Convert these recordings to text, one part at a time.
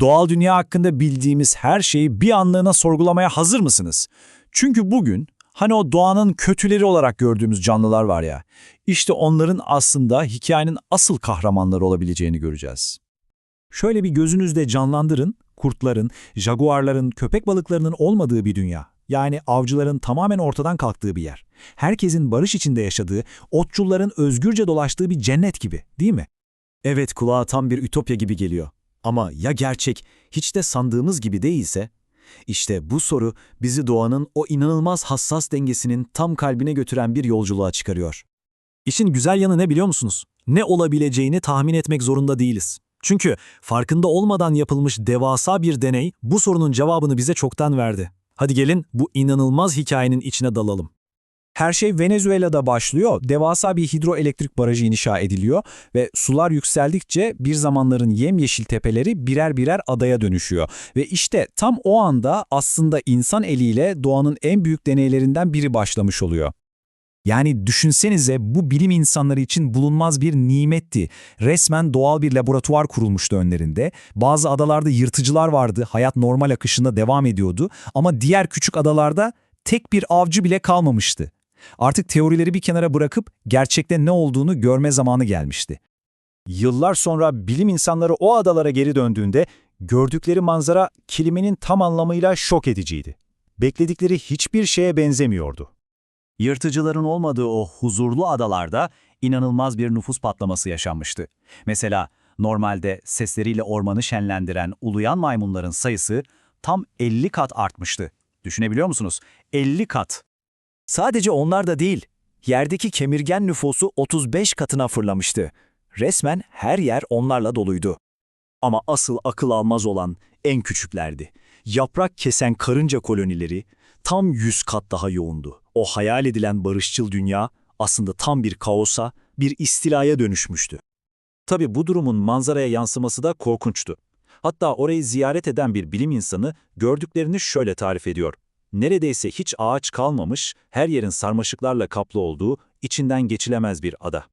Doğal dünya hakkında bildiğimiz her şeyi bir anlığına sorgulamaya hazır mısınız? Çünkü bugün hani o doğanın kötüleri olarak gördüğümüz canlılar var ya, işte onların aslında hikayenin asıl kahramanları olabileceğini göreceğiz. Şöyle bir gözünüzde canlandırın, kurtların, jaguarların, köpek balıklarının olmadığı bir dünya. Yani avcıların tamamen ortadan kalktığı bir yer. Herkesin barış içinde yaşadığı, otçulların özgürce dolaştığı bir cennet gibi, değil mi? Evet kulağa tam bir ütopya gibi geliyor. Ama ya gerçek hiç de sandığımız gibi değilse? İşte bu soru bizi doğanın o inanılmaz hassas dengesinin tam kalbine götüren bir yolculuğa çıkarıyor. İşin güzel yanı ne biliyor musunuz? Ne olabileceğini tahmin etmek zorunda değiliz. Çünkü farkında olmadan yapılmış devasa bir deney bu sorunun cevabını bize çoktan verdi. Hadi gelin bu inanılmaz hikayenin içine dalalım. Her şey Venezuela'da başlıyor. Devasa bir hidroelektrik barajı inşa ediliyor ve sular yükseldikçe bir zamanların yemyeşil tepeleri birer birer adaya dönüşüyor. Ve işte tam o anda aslında insan eliyle doğanın en büyük deneylerinden biri başlamış oluyor. Yani düşünsenize bu bilim insanları için bulunmaz bir nimetti. Resmen doğal bir laboratuvar kurulmuştu önlerinde. Bazı adalarda yırtıcılar vardı, hayat normal akışında devam ediyordu. Ama diğer küçük adalarda tek bir avcı bile kalmamıştı. Artık teorileri bir kenara bırakıp gerçekte ne olduğunu görme zamanı gelmişti. Yıllar sonra bilim insanları o adalara geri döndüğünde gördükleri manzara kelimenin tam anlamıyla şok ediciydi. Bekledikleri hiçbir şeye benzemiyordu. Yırtıcıların olmadığı o huzurlu adalarda inanılmaz bir nüfus patlaması yaşanmıştı. Mesela normalde sesleriyle ormanı şenlendiren uluyan maymunların sayısı tam 50 kat artmıştı. Düşünebiliyor musunuz? 50 kat. Sadece onlar da değil, yerdeki kemirgen nüfusu 35 katına fırlamıştı. Resmen her yer onlarla doluydu. Ama asıl akıl almaz olan en küçüklerdi. Yaprak kesen karınca kolonileri tam 100 kat daha yoğundu. O hayal edilen barışçıl dünya aslında tam bir kaosa, bir istilaya dönüşmüştü. Tabi bu durumun manzaraya yansıması da korkunçtu. Hatta orayı ziyaret eden bir bilim insanı gördüklerini şöyle tarif ediyor. Neredeyse hiç ağaç kalmamış, her yerin sarmaşıklarla kaplı olduğu, içinden geçilemez bir ada.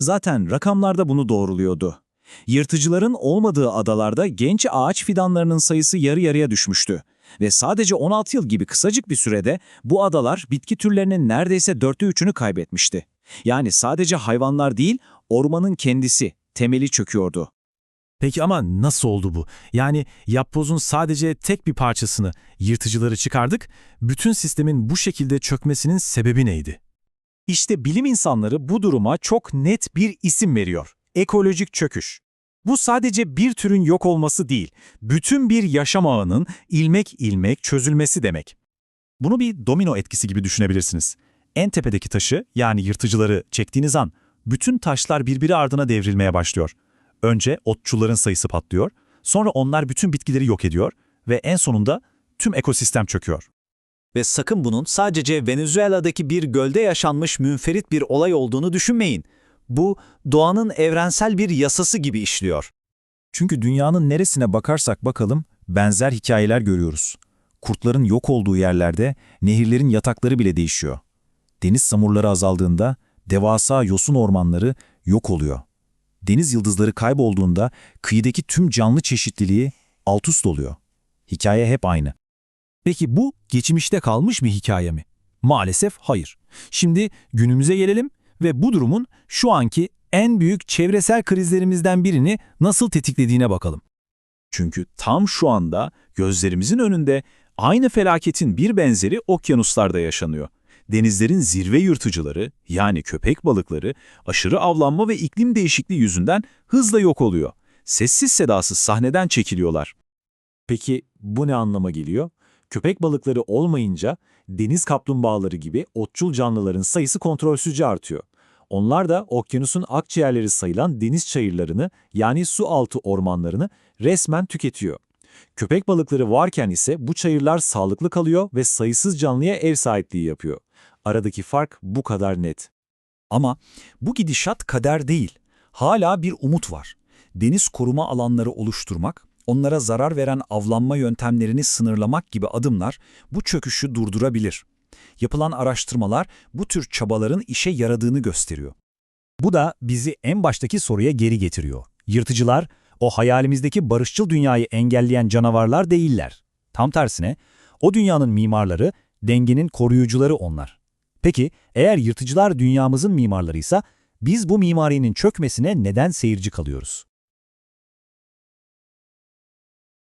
Zaten rakamlarda bunu doğruluyordu. Yırtıcıların olmadığı adalarda genç ağaç fidanlarının sayısı yarı yarıya düşmüştü. Ve sadece 16 yıl gibi kısacık bir sürede bu adalar bitki türlerinin neredeyse dörtte üçünü kaybetmişti. Yani sadece hayvanlar değil, ormanın kendisi, temeli çöküyordu. Peki ama nasıl oldu bu? Yani yapbozun sadece tek bir parçasını, yırtıcıları çıkardık, bütün sistemin bu şekilde çökmesinin sebebi neydi? İşte bilim insanları bu duruma çok net bir isim veriyor. Ekolojik çöküş. Bu sadece bir türün yok olması değil, bütün bir yaşam ağının ilmek ilmek çözülmesi demek. Bunu bir domino etkisi gibi düşünebilirsiniz. En tepedeki taşı, yani yırtıcıları çektiğiniz an, bütün taşlar birbiri ardına devrilmeye başlıyor. Önce otçuların sayısı patlıyor, sonra onlar bütün bitkileri yok ediyor ve en sonunda tüm ekosistem çöküyor. Ve sakın bunun sadece Venezuela'daki bir gölde yaşanmış münferit bir olay olduğunu düşünmeyin. Bu, doğanın evrensel bir yasası gibi işliyor. Çünkü dünyanın neresine bakarsak bakalım benzer hikayeler görüyoruz. Kurtların yok olduğu yerlerde nehirlerin yatakları bile değişiyor. Deniz samurları azaldığında devasa yosun ormanları yok oluyor. Deniz yıldızları kaybolduğunda kıyıdaki tüm canlı çeşitliliği alt üst oluyor. Hikaye hep aynı. Peki bu geçmişte kalmış bir hikaye mi? Maalesef hayır. Şimdi günümüze gelelim ve bu durumun şu anki en büyük çevresel krizlerimizden birini nasıl tetiklediğine bakalım. Çünkü tam şu anda gözlerimizin önünde aynı felaketin bir benzeri okyanuslarda yaşanıyor. Denizlerin zirve yırtıcıları yani köpek balıkları aşırı avlanma ve iklim değişikliği yüzünden hızla yok oluyor. Sessiz sedasız sahneden çekiliyorlar. Peki bu ne anlama geliyor? Köpek balıkları olmayınca deniz kaplumbağaları gibi otçul canlıların sayısı kontrolsüzce artıyor. Onlar da okyanusun akciğerleri sayılan deniz çayırlarını yani su altı ormanlarını resmen tüketiyor. Köpek balıkları varken ise bu çayırlar sağlıklı kalıyor ve sayısız canlıya ev sahipliği yapıyor. Aradaki fark bu kadar net. Ama bu gidişat kader değil. Hala bir umut var. Deniz koruma alanları oluşturmak, onlara zarar veren avlanma yöntemlerini sınırlamak gibi adımlar bu çöküşü durdurabilir. Yapılan araştırmalar bu tür çabaların işe yaradığını gösteriyor. Bu da bizi en baştaki soruya geri getiriyor. Yırtıcılar o hayalimizdeki barışçıl dünyayı engelleyen canavarlar değiller. Tam tersine, o dünyanın mimarları, dengenin koruyucuları onlar. Peki, eğer yırtıcılar dünyamızın mimarlarıysa, biz bu mimarinin çökmesine neden seyirci kalıyoruz?